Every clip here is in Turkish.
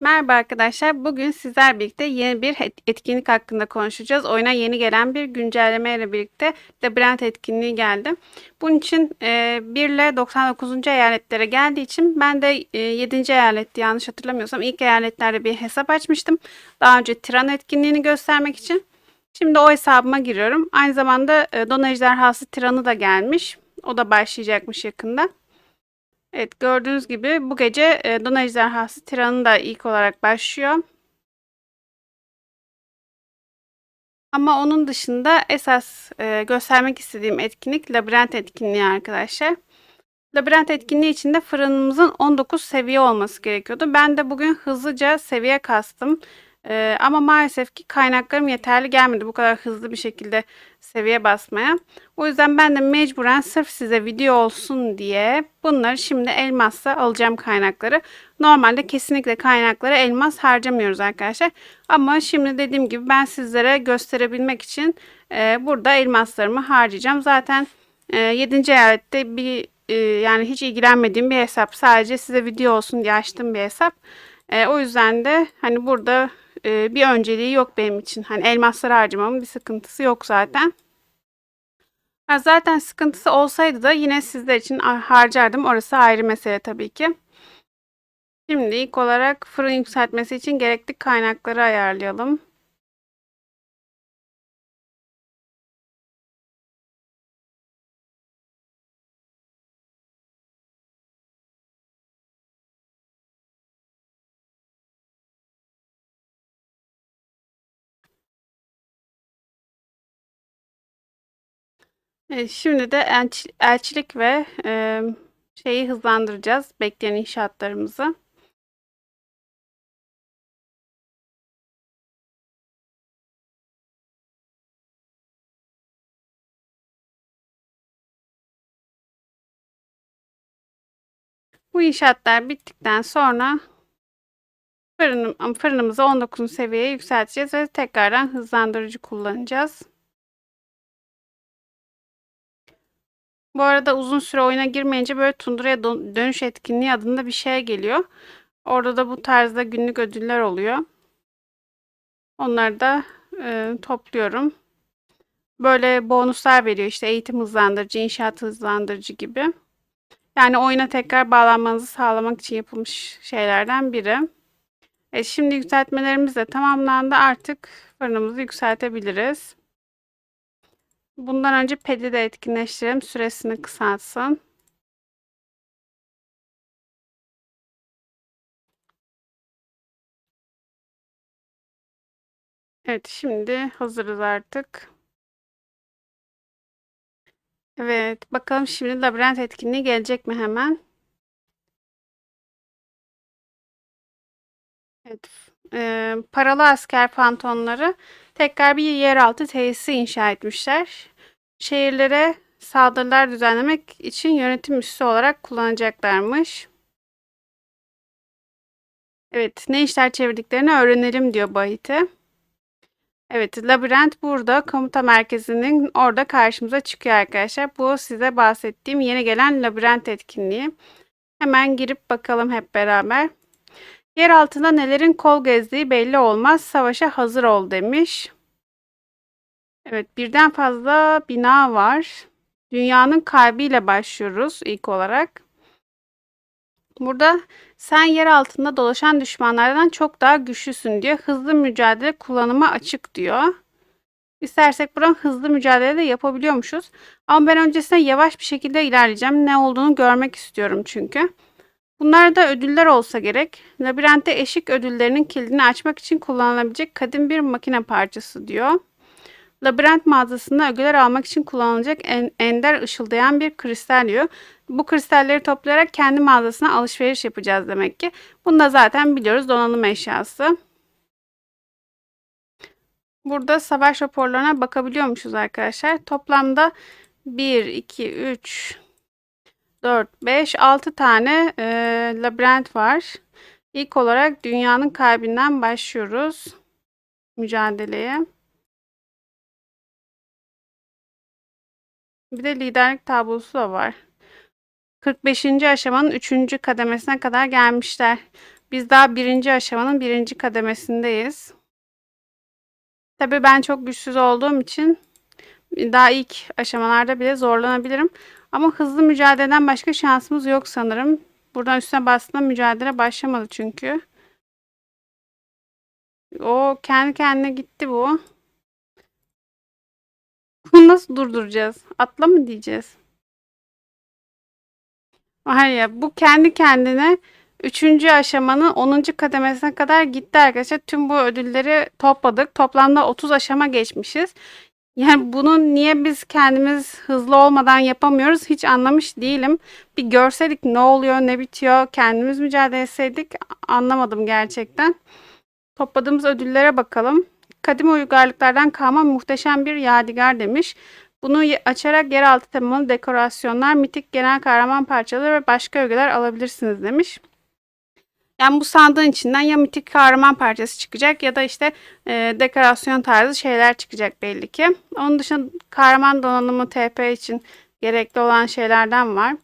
Merhaba arkadaşlar. Bugün sizler birlikte yeni bir et- etkinlik hakkında konuşacağız. Oyuna yeni gelen bir güncelleme ile birlikte Labirent etkinliği geldi. Bunun için e, 1 ile 99. eyaletlere geldiği için ben de e, 7. eyalette yanlış hatırlamıyorsam ilk eyaletlerde bir hesap açmıştım. Daha önce Tiran etkinliğini göstermek için. Şimdi o hesabıma giriyorum. Aynı zamanda e, Don Ejderhası Tiran'ı da gelmiş. O da başlayacakmış yakında. Evet gördüğünüz gibi bu gece e, Don Ejderhası Tiran'ı da ilk olarak başlıyor. Ama onun dışında esas e, göstermek istediğim etkinlik labirent etkinliği arkadaşlar. Labirent etkinliği içinde fırınımızın 19 seviye olması gerekiyordu. Ben de bugün hızlıca seviye kastım. Ee, ama maalesef ki kaynaklarım yeterli gelmedi bu kadar hızlı bir şekilde seviye basmaya. O yüzden ben de mecburen sırf size video olsun diye bunları şimdi elmasla alacağım kaynakları. Normalde kesinlikle kaynaklara elmas harcamıyoruz arkadaşlar. Ama şimdi dediğim gibi ben sizlere gösterebilmek için e, burada elmaslarımı harcayacağım. Zaten e, 7. eyalette bir e, yani hiç ilgilenmediğim bir hesap. Sadece size video olsun diye açtığım bir hesap. E, o yüzden de hani burada e, bir önceliği yok benim için. Hani elmasları harcamamın bir sıkıntısı yok zaten. Ha, zaten sıkıntısı olsaydı da yine sizler için harcardım. Orası ayrı mesele tabii ki. Şimdi ilk olarak fırın yükseltmesi için gerekli kaynakları ayarlayalım. Evet, şimdi de elçi- elçilik ve e, şeyi hızlandıracağız. Bekleyen inşaatlarımızı. Bu inşaatlar bittikten sonra fırınım, fırınımızı 19. seviyeye yükselteceğiz ve tekrardan hızlandırıcı kullanacağız. Bu arada uzun süre oyuna girmeyince böyle Tundura'ya dönüş etkinliği adında bir şey geliyor. Orada da bu tarzda günlük ödüller oluyor. Onları da e, topluyorum. Böyle bonuslar veriyor işte eğitim hızlandırıcı, inşaat hızlandırıcı gibi. Yani oyuna tekrar bağlanmanızı sağlamak için yapılmış şeylerden biri. E, şimdi yükseltmelerimiz de tamamlandı. Artık fırınımızı yükseltebiliriz. Bundan önce pedi de etkinleştirelim. Süresini kısaltsın. Evet şimdi hazırız artık. Evet bakalım şimdi labirent etkinliği gelecek mi hemen? Evet. E, paralı asker pantonları tekrar bir yeraltı tesisi inşa etmişler. Şehirlere saldırılar düzenlemek için yönetim üssü olarak kullanacaklarmış. Evet, ne işler çevirdiklerini öğrenelim diyor Bahite. Evet, labirent burada komuta merkezinin orada karşımıza çıkıyor arkadaşlar. Bu size bahsettiğim yeni gelen labirent etkinliği. Hemen girip bakalım hep beraber. Yer altında nelerin kol gezdiği belli olmaz. Savaşa hazır ol demiş. Evet, birden fazla bina var. Dünyanın kalbiyle başlıyoruz ilk olarak. Burada sen yer altında dolaşan düşmanlardan çok daha güçlüsün diyor. Hızlı mücadele kullanıma açık diyor. İstersek buradan hızlı mücadele de yapabiliyormuşuz. Ama ben öncesinde yavaş bir şekilde ilerleyeceğim. Ne olduğunu görmek istiyorum çünkü. Bunlar da ödüller olsa gerek. Labirentte eşik ödüllerinin kilidini açmak için kullanılabilecek kadim bir makine parçası diyor. Labirent mağazasında ögeler almak için kullanılacak en, ender ışıldayan bir kristal diyor. Bu kristalleri toplayarak kendi mağazasına alışveriş yapacağız demek ki. Bunu da zaten biliyoruz donanım eşyası. Burada savaş raporlarına bakabiliyormuşuz arkadaşlar. Toplamda 1, 2, 3, 4, 5, 6 tane e, labirent var. İlk olarak dünyanın kalbinden başlıyoruz mücadeleye. Bir de liderlik tablosu da var. 45. aşamanın 3. kademesine kadar gelmişler. Biz daha birinci aşamanın birinci kademesindeyiz. Tabii ben çok güçsüz olduğum için daha ilk aşamalarda bile zorlanabilirim. Ama hızlı mücadeleden başka şansımız yok sanırım. Buradan üstüne bastığında mücadele başlamadı çünkü. O kendi kendine gitti bu. Bunu nasıl durduracağız? Atla mı diyeceğiz? Hayır, bu kendi kendine Üçüncü aşamanın 10. kademesine kadar gitti arkadaşlar. Tüm bu ödülleri topladık. Toplamda 30 aşama geçmişiz. Yani bunun niye biz kendimiz hızlı olmadan yapamıyoruz hiç anlamış değilim. Bir görseydik ne oluyor ne bitiyor kendimiz mücadele etseydik anlamadım gerçekten. Topladığımız ödüllere bakalım. Kadim uygarlıklardan kalma muhteşem bir yadigar demiş. Bunu açarak yeraltı temalı dekorasyonlar, mitik genel kahraman parçaları ve başka ögeler alabilirsiniz demiş. Yani bu sandığın içinden ya mitik kahraman parçası çıkacak ya da işte e, dekorasyon tarzı şeyler çıkacak belli ki. Onun dışında kahraman donanımı TP için gerekli olan şeylerden var.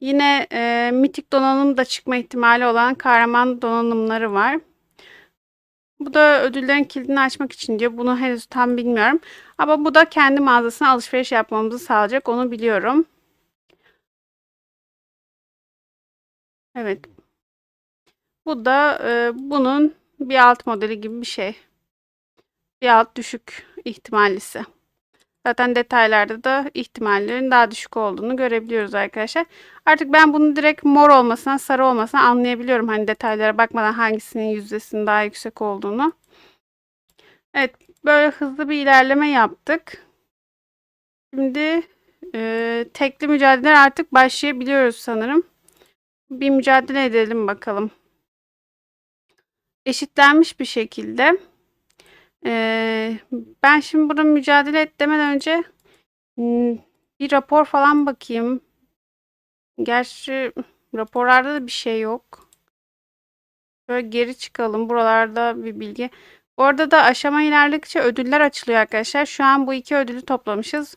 Yine e, mitik donanım da çıkma ihtimali olan kahraman donanımları var. Bu da ödüllerin kilidini açmak için diyor. Bunu henüz tam bilmiyorum. Ama bu da kendi mağazasına alışveriş yapmamızı sağlayacak. Onu biliyorum. Evet. Bu da e, bunun bir alt modeli gibi bir şey. Bir alt düşük ihtimallisi. Zaten detaylarda da ihtimallerin daha düşük olduğunu görebiliyoruz arkadaşlar. Artık ben bunu direkt mor olmasına, sarı olmasına anlayabiliyorum. Hani detaylara bakmadan hangisinin yüzdesinin daha yüksek olduğunu. Evet, böyle hızlı bir ilerleme yaptık. Şimdi e, tekli mücadele artık başlayabiliyoruz sanırım. Bir mücadele edelim bakalım eşitlenmiş bir şekilde. Ee, ben şimdi burada mücadele et demeden önce hmm, bir rapor falan bakayım. Gerçi raporlarda da bir şey yok. Böyle geri çıkalım. Buralarda bir bilgi. Orada da aşama ilerledikçe ödüller açılıyor arkadaşlar. Şu an bu iki ödülü toplamışız.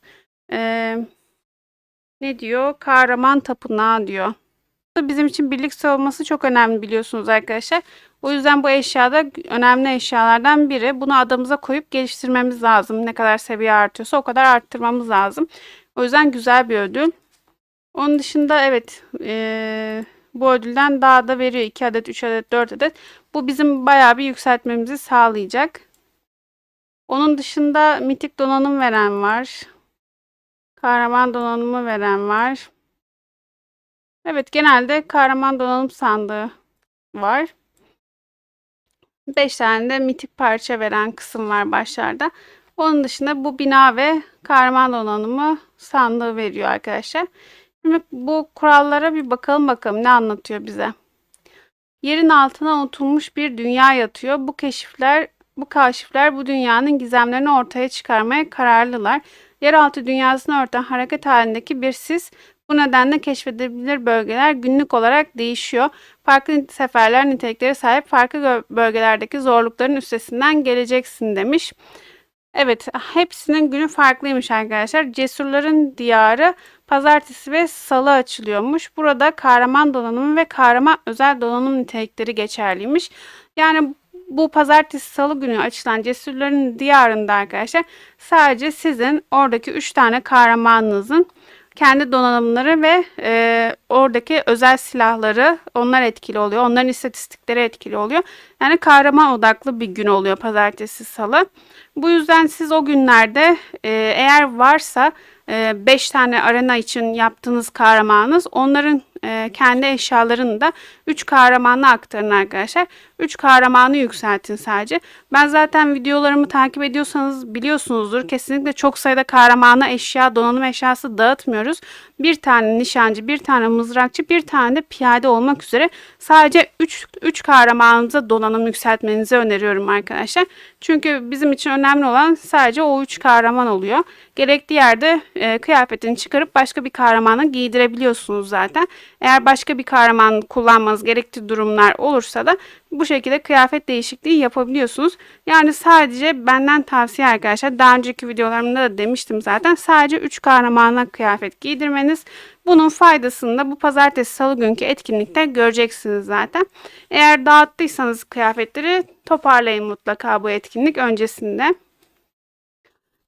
Ee, ne diyor? Kahraman Tapınağı diyor. Bizim için birlik savunması çok önemli biliyorsunuz arkadaşlar. O yüzden bu eşyada önemli eşyalardan biri. Bunu adamıza koyup geliştirmemiz lazım. Ne kadar seviye artıyorsa o kadar arttırmamız lazım. O yüzden güzel bir ödül. Onun dışında evet ee, bu ödülden daha da veriyor. 2 adet, 3 adet, 4 adet. Bu bizim bayağı bir yükseltmemizi sağlayacak. Onun dışında mitik donanım veren var. Kahraman donanımı veren var. Evet genelde kahraman donanım sandığı var. 5 tane de mitik parça veren kısım var başlarda. Onun dışında bu bina ve kahraman donanımı sandığı veriyor arkadaşlar. Şimdi bu kurallara bir bakalım bakalım ne anlatıyor bize. Yerin altına unutulmuş bir dünya yatıyor. Bu keşifler, bu kaşifler bu dünyanın gizemlerini ortaya çıkarmaya kararlılar. Yeraltı dünyasını örten hareket halindeki bir sis bu nedenle keşfedilebilir bölgeler günlük olarak değişiyor. Farklı seferler nitelikleri sahip farklı bölgelerdeki zorlukların üstesinden geleceksin demiş. Evet hepsinin günü farklıymış arkadaşlar. Cesurların diyarı pazartesi ve salı açılıyormuş. Burada kahraman donanımı ve kahraman özel donanım nitelikleri geçerliymiş. Yani bu pazartesi salı günü açılan cesurların diyarında arkadaşlar sadece sizin oradaki 3 tane kahramanınızın kendi donanımları ve e, oradaki özel silahları onlar etkili oluyor. Onların istatistikleri etkili oluyor. Yani kahraman odaklı bir gün oluyor pazartesi salı. Bu yüzden siz o günlerde e, eğer varsa 5 e, tane arena için yaptığınız kahramanınız onların e, kendi eşyalarını da 3 kahramanla aktarın arkadaşlar. 3 kahramanı yükseltin sadece. Ben zaten videolarımı takip ediyorsanız biliyorsunuzdur. Kesinlikle çok sayıda kahramana eşya, donanım eşyası dağıtmıyoruz. Bir tane nişancı, bir tane mızrakçı, bir tane de piyade olmak üzere sadece 3 3 kahramanınıza donanım yükseltmenizi öneriyorum arkadaşlar. Çünkü bizim için önemli olan sadece o 3 kahraman oluyor. Gerekli yerde e, kıyafetini çıkarıp başka bir kahramana giydirebiliyorsunuz zaten. Eğer başka bir kahraman kullanmanız gerektiği durumlar olursa da bu şekilde kıyafet değişikliği yapabiliyorsunuz. Yani sadece benden tavsiye arkadaşlar. Daha önceki videolarımda da demiştim zaten. Sadece 3 kahramana kıyafet giydirmeniz. Bunun faydasını da bu pazartesi salı günkü etkinlikte göreceksiniz zaten. Eğer dağıttıysanız kıyafetleri toparlayın mutlaka bu etkinlik öncesinde.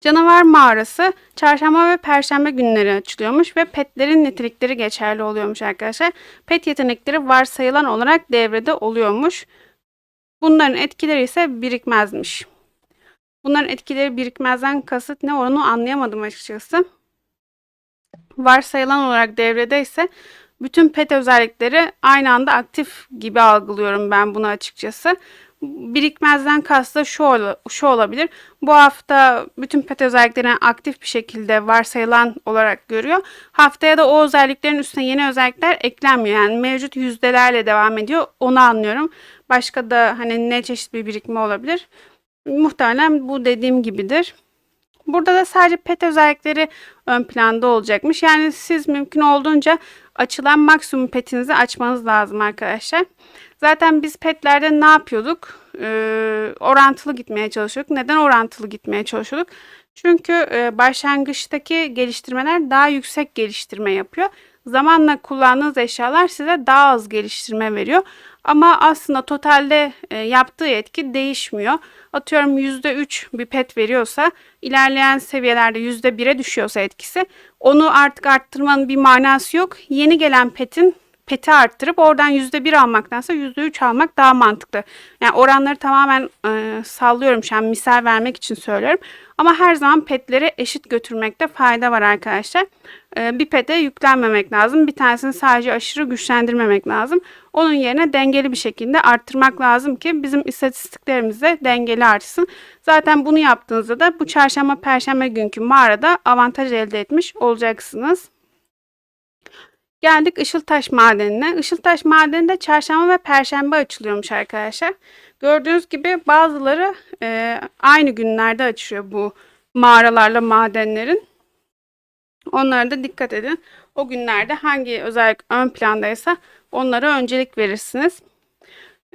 Canavar mağarası çarşamba ve perşembe günleri açılıyormuş ve petlerin nitelikleri geçerli oluyormuş arkadaşlar. Pet yetenekleri varsayılan olarak devrede oluyormuş. Bunların etkileri ise birikmezmiş. Bunların etkileri birikmezden kasıt ne onu anlayamadım açıkçası. Varsayılan olarak devrede ise bütün pet özellikleri aynı anda aktif gibi algılıyorum ben bunu açıkçası. Birikmezden kastı şu, ol- şu olabilir. Bu hafta bütün pet özelliklerini aktif bir şekilde varsayılan olarak görüyor. Haftaya da o özelliklerin üstüne yeni özellikler eklenmiyor. Yani mevcut yüzdelerle devam ediyor. Onu anlıyorum. Başka da hani ne çeşit bir birikme olabilir. Muhtemelen bu dediğim gibidir. Burada da sadece pet özellikleri ön planda olacakmış. Yani siz mümkün olduğunca açılan maksimum petinizi açmanız lazım arkadaşlar. Zaten biz petlerde ne yapıyorduk? Ee, orantılı gitmeye çalışıyorduk. Neden orantılı gitmeye çalışıyorduk? Çünkü e, başlangıçtaki geliştirmeler daha yüksek geliştirme yapıyor. Zamanla kullandığınız eşyalar size daha az geliştirme veriyor. Ama aslında totalde e, yaptığı etki değişmiyor. Atıyorum %3 bir pet veriyorsa ilerleyen seviyelerde %1'e düşüyorsa etkisi onu artık arttırmanın bir manası yok. Yeni gelen petin peti arttırıp oradan %1 almaktansa %3 almak daha mantıklı. Yani oranları tamamen e, sallıyorum şu an misal vermek için söylüyorum. Ama her zaman petleri eşit götürmekte fayda var arkadaşlar. E, bir pete yüklenmemek lazım. Bir tanesini sadece aşırı güçlendirmemek lazım. Onun yerine dengeli bir şekilde arttırmak lazım ki bizim istatistiklerimiz de dengeli artsın. Zaten bunu yaptığınızda da bu çarşamba perşembe günkü mağarada avantaj elde etmiş olacaksınız. Geldik Işıltaş Madeni'ne. Işıltaş Madeni de çarşamba ve perşembe açılıyormuş arkadaşlar. Gördüğünüz gibi bazıları e, aynı günlerde açıyor bu mağaralarla madenlerin. Onlara da dikkat edin. O günlerde hangi özellik ön plandaysa onlara öncelik verirsiniz.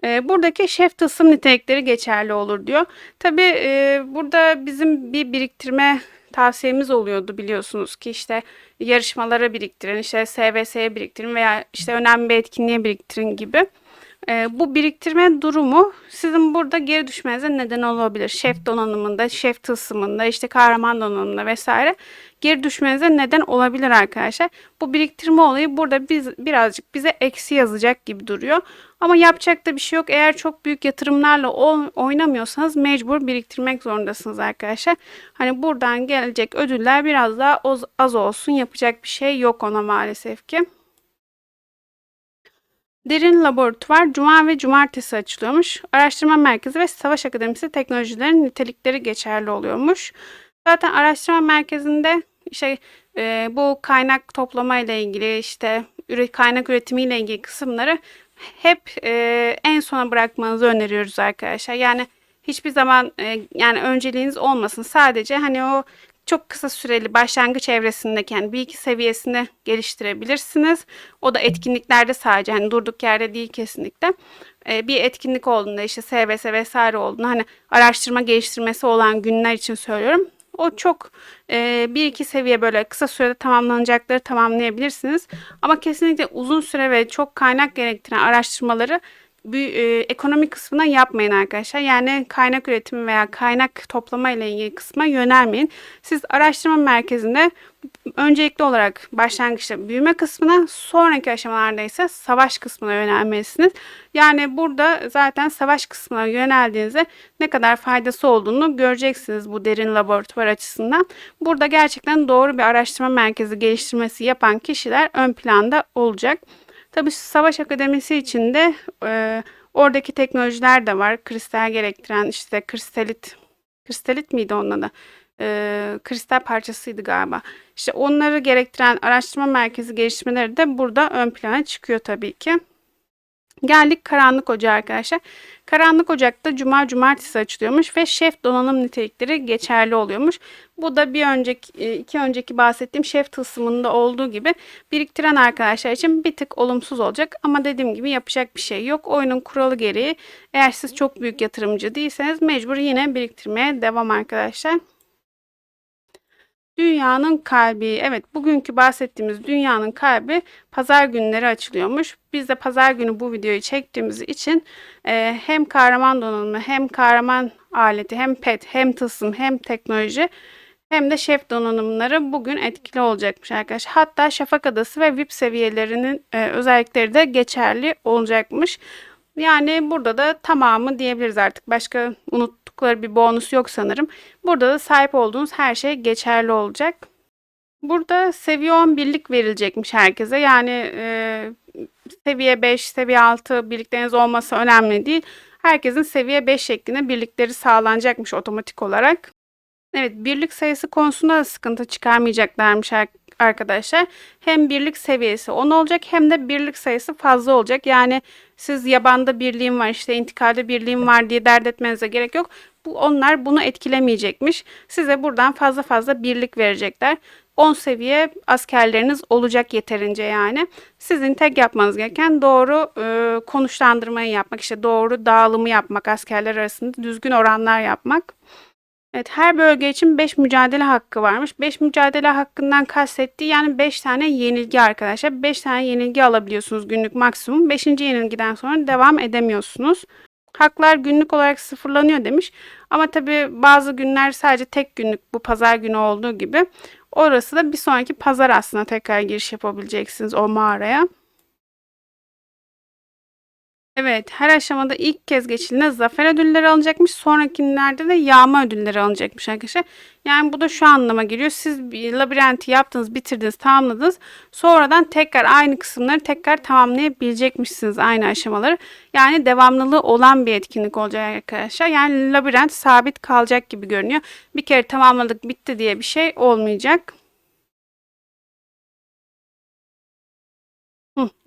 E, buradaki şef tılsım nitelikleri geçerli olur diyor. Tabi e, burada bizim bir biriktirme tavsiyemiz oluyordu biliyorsunuz ki işte yarışmalara biriktirin, işte SVS'ye biriktirin veya işte önemli bir etkinliğe biriktirin gibi. E, bu biriktirme durumu sizin burada geri düşmenize neden olabilir. Şef donanımında, şef tılsımında, işte kahraman donanımında vesaire geri düşmenize neden olabilir arkadaşlar. Bu biriktirme olayı burada biz birazcık bize eksi yazacak gibi duruyor. Ama yapacak da bir şey yok. Eğer çok büyük yatırımlarla oynamıyorsanız mecbur biriktirmek zorundasınız arkadaşlar. Hani buradan gelecek ödüller biraz daha az olsun. Yapacak bir şey yok ona maalesef ki. Derin Laboratuvar Cuma ve Cumartesi açılıyormuş. Araştırma Merkezi ve Savaş Akademisi teknolojilerin nitelikleri geçerli oluyormuş. Zaten araştırma merkezinde işte e, bu kaynak toplama ile ilgili işte kaynak üretimi ile ilgili kısımları hep e, en sona bırakmanızı öneriyoruz arkadaşlar. Yani hiçbir zaman e, yani önceliğiniz olmasın. Sadece hani o çok kısa süreli başlangıç evresindeki yani bir iki seviyesini geliştirebilirsiniz. O da etkinliklerde sadece hani durduk yerde değil kesinlikle. Ee, bir etkinlik olduğunda işte SBS vesaire olduğunda hani araştırma geliştirmesi olan günler için söylüyorum. O çok e, bir iki seviye böyle kısa sürede tamamlanacakları tamamlayabilirsiniz. Ama kesinlikle uzun süre ve çok kaynak gerektiren araştırmaları bir, e, ekonomi kısmına yapmayın arkadaşlar. Yani kaynak üretimi veya kaynak toplama ile ilgili kısma yönelmeyin. Siz araştırma merkezinde öncelikli olarak başlangıçta büyüme kısmına, sonraki aşamalarda ise savaş kısmına yönelmelisiniz. Yani burada zaten savaş kısmına yöneldiğinizde ne kadar faydası olduğunu göreceksiniz bu derin laboratuvar açısından. Burada gerçekten doğru bir araştırma merkezi geliştirmesi yapan kişiler ön planda olacak. Tabii Savaş Akademisi içinde e, oradaki teknolojiler de var. Kristal gerektiren işte kristalit, kristalit miydi onun adı? E, kristal parçasıydı galiba. İşte onları gerektiren araştırma merkezi gelişmeleri de burada ön plana çıkıyor tabii ki. Geldik Karanlık Ocağı arkadaşlar. Karanlık Ocak'ta cuma cumartesi açılıyormuş ve şef donanım nitelikleri geçerli oluyormuş. Bu da bir önceki e, iki önceki bahsettiğim şef tılsımında olduğu gibi biriktiren arkadaşlar için bir tık olumsuz olacak. Ama dediğim gibi yapacak bir şey yok. Oyunun kuralı gereği eğer siz çok büyük yatırımcı değilseniz mecbur yine biriktirmeye devam arkadaşlar. Dünyanın kalbi. Evet, bugünkü bahsettiğimiz dünyanın kalbi pazar günleri açılıyormuş. Biz de pazar günü bu videoyu çektiğimiz için e, hem kahraman donanımı hem kahraman aleti hem pet hem tılsım hem teknoloji hem de şef donanımları bugün etkili olacakmış arkadaşlar. Hatta Şafak Adası ve VIP seviyelerinin e, özellikleri de geçerli olacakmış. Yani burada da tamamı diyebiliriz artık. Başka unuttukları bir bonus yok sanırım. Burada da sahip olduğunuz her şey geçerli olacak. Burada seviye 10 birlik verilecekmiş herkese. Yani e, seviye 5, seviye 6 birlikleriniz olması önemli değil. Herkesin seviye 5 şeklinde birlikleri sağlanacakmış otomatik olarak. Evet, birlik sayısı konusunda da sıkıntı çıkarmayacaklarmış arkadaşlar. Hem birlik seviyesi 10 olacak hem de birlik sayısı fazla olacak. Yani siz yabanda birliğim var işte intikalde birliğim var diye dert etmenize gerek yok. Bu, onlar bunu etkilemeyecekmiş. Size buradan fazla fazla birlik verecekler. 10 seviye askerleriniz olacak yeterince yani. Sizin tek yapmanız gereken doğru e, konuşlandırmayı yapmak, işte doğru dağılımı yapmak, askerler arasında düzgün oranlar yapmak. Evet her bölge için 5 mücadele hakkı varmış. 5 mücadele hakkından kastettiği yani 5 tane yenilgi arkadaşlar. 5 tane yenilgi alabiliyorsunuz günlük maksimum. 5. yenilgiden sonra devam edemiyorsunuz. Haklar günlük olarak sıfırlanıyor demiş. Ama tabi bazı günler sadece tek günlük bu pazar günü olduğu gibi. Orası da bir sonraki pazar aslında tekrar giriş yapabileceksiniz o mağaraya. Evet, her aşamada ilk kez geçildiğinde zafer ödülleri alınacakmış. Sonrakilerde de yağma ödülleri alınacakmış arkadaşlar. Yani bu da şu anlama geliyor. Siz bir labirenti yaptınız, bitirdiniz, tamamladınız. Sonradan tekrar aynı kısımları tekrar tamamlayabilecekmişsiniz aynı aşamaları. Yani devamlılığı olan bir etkinlik olacak arkadaşlar. Yani labirent sabit kalacak gibi görünüyor. Bir kere tamamladık, bitti diye bir şey olmayacak.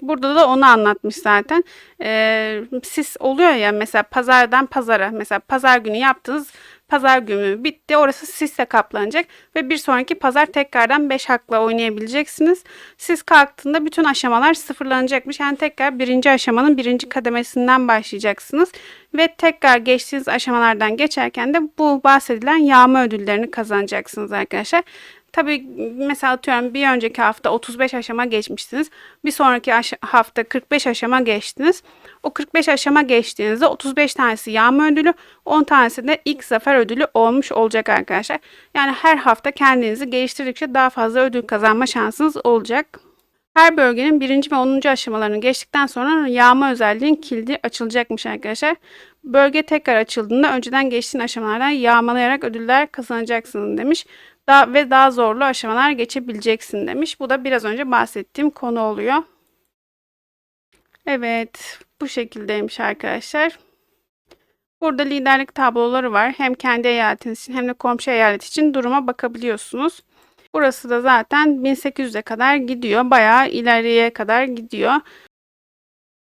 Burada da onu anlatmış zaten. Ee, siz oluyor ya mesela pazardan pazara mesela pazar günü yaptınız pazar günü bitti orası sisle kaplanacak ve bir sonraki pazar tekrardan 5 hakla oynayabileceksiniz. Siz kalktığında bütün aşamalar sıfırlanacakmış. Yani tekrar birinci aşamanın birinci kademesinden başlayacaksınız ve tekrar geçtiğiniz aşamalardan geçerken de bu bahsedilen yağma ödüllerini kazanacaksınız arkadaşlar. Tabii mesela atıyorum bir önceki hafta 35 aşama geçmişsiniz. Bir sonraki hafta 45 aşama geçtiniz. O 45 aşama geçtiğinizde 35 tanesi yağma ödülü, 10 tanesi de ilk zafer ödülü olmuş olacak arkadaşlar. Yani her hafta kendinizi geliştirdikçe daha fazla ödül kazanma şansınız olacak. Her bölgenin birinci ve 10. aşamalarını geçtikten sonra yağma özelliğin kilidi açılacakmış arkadaşlar. Bölge tekrar açıldığında önceden geçtiğin aşamalardan yağmalayarak ödüller kazanacaksın demiş daha ve daha zorlu aşamalar geçebileceksin demiş. Bu da biraz önce bahsettiğim konu oluyor. Evet, bu şekildeymiş arkadaşlar. Burada liderlik tabloları var. Hem kendi eyaletiniz için hem de komşu eyalet için duruma bakabiliyorsunuz. Burası da zaten 1800'e kadar gidiyor. Bayağı ileriye kadar gidiyor.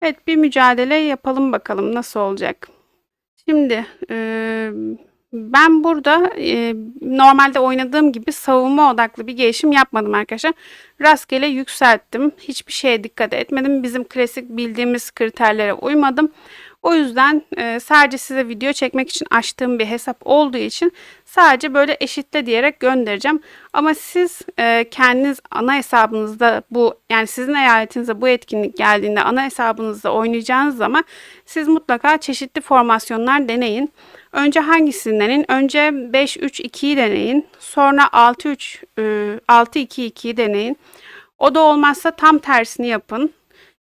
Evet bir mücadele yapalım bakalım nasıl olacak. Şimdi e, ben burada e, normalde oynadığım gibi savunma odaklı bir gelişim yapmadım arkadaşlar. Rastgele yükselttim. Hiçbir şeye dikkat etmedim. Bizim klasik bildiğimiz kriterlere uymadım. O yüzden e, sadece size video çekmek için açtığım bir hesap olduğu için sadece böyle eşitle diyerek göndereceğim. Ama siz e, kendiniz ana hesabınızda bu yani sizin eyaletinize bu etkinlik geldiğinde ana hesabınızda oynayacağınız zaman siz mutlaka çeşitli formasyonlar deneyin. Önce hangisini deneyin? Önce 5-3-2'yi deneyin. Sonra 6-3 6-2-2'yi e, deneyin. O da olmazsa tam tersini yapın.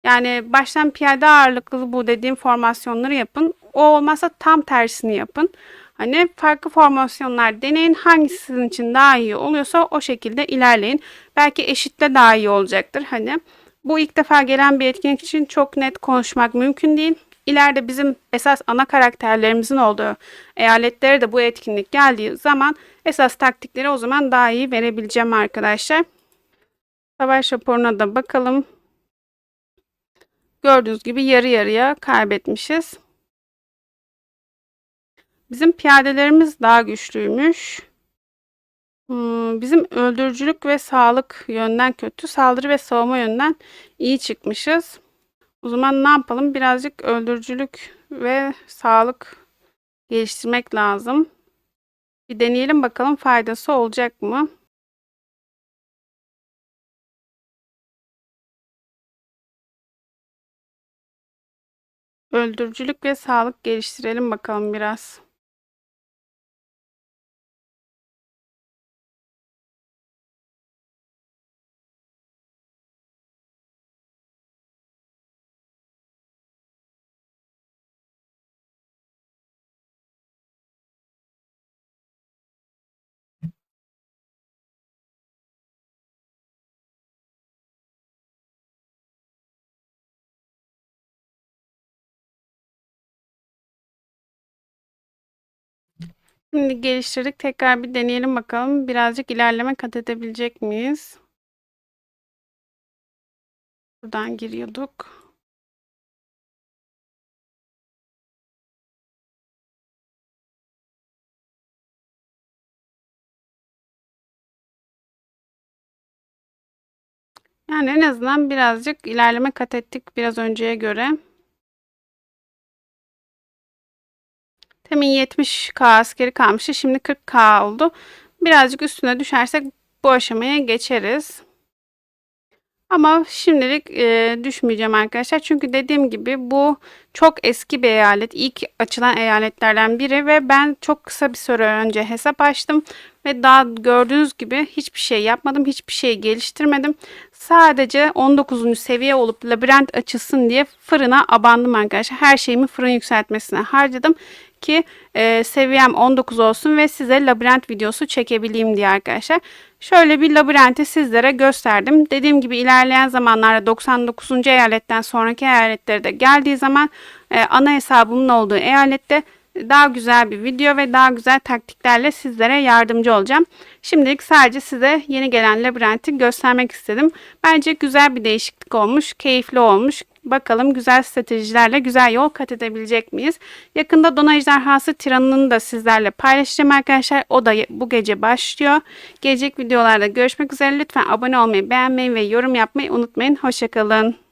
Yani baştan piyade ağırlıklı bu dediğim formasyonları yapın. O olmazsa tam tersini yapın. Hani farklı formasyonlar deneyin. Hangisi sizin için daha iyi oluyorsa o şekilde ilerleyin. Belki eşitle daha iyi olacaktır. Hani bu ilk defa gelen bir etkinlik için çok net konuşmak mümkün değil. İleride bizim esas ana karakterlerimizin olduğu eyaletlere de bu etkinlik geldiği zaman esas taktikleri o zaman daha iyi verebileceğim arkadaşlar. Savaş raporuna da bakalım. Gördüğünüz gibi yarı yarıya kaybetmişiz. Bizim piyadelerimiz daha güçlüymüş. Hmm, bizim öldürücülük ve sağlık yönden kötü, saldırı ve savunma yönden iyi çıkmışız. O zaman ne yapalım? Birazcık öldürücülük ve sağlık geliştirmek lazım. Bir deneyelim bakalım faydası olacak mı? Öldürücülük ve sağlık geliştirelim bakalım biraz. Şimdi geliştirdik. Tekrar bir deneyelim bakalım. Birazcık ilerleme kat edebilecek miyiz? Buradan giriyorduk. Yani en azından birazcık ilerleme kat ettik biraz önceye göre. Temin 70k askeri kalmıştı. Şimdi 40k oldu. Birazcık üstüne düşersek bu aşamaya geçeriz. Ama şimdilik e, düşmeyeceğim arkadaşlar. Çünkü dediğim gibi bu çok eski bir eyalet. İlk açılan eyaletlerden biri ve ben çok kısa bir süre önce hesap açtım. Ve daha gördüğünüz gibi hiçbir şey yapmadım. Hiçbir şey geliştirmedim. Sadece 19. seviye olup labirent açılsın diye fırına abandım arkadaşlar. Her şeyimi fırın yükseltmesine harcadım ki e, seviyem 19 olsun ve size labirent videosu çekebileyim diye arkadaşlar. Şöyle bir labirenti sizlere gösterdim. Dediğim gibi ilerleyen zamanlarda 99. eyaletten sonraki eyaletlere de geldiği zaman e, ana hesabımın olduğu eyalette daha güzel bir video ve daha güzel taktiklerle sizlere yardımcı olacağım. Şimdilik sadece size yeni gelen labirenti göstermek istedim. Bence güzel bir değişiklik olmuş, keyifli olmuş. Bakalım güzel stratejilerle güzel yol kat edebilecek miyiz? Yakında Dona Ejderhası Tiranı'nı da sizlerle paylaşacağım arkadaşlar. O da bu gece başlıyor. Gelecek videolarda görüşmek üzere. Lütfen abone olmayı, beğenmeyi ve yorum yapmayı unutmayın. Hoşçakalın.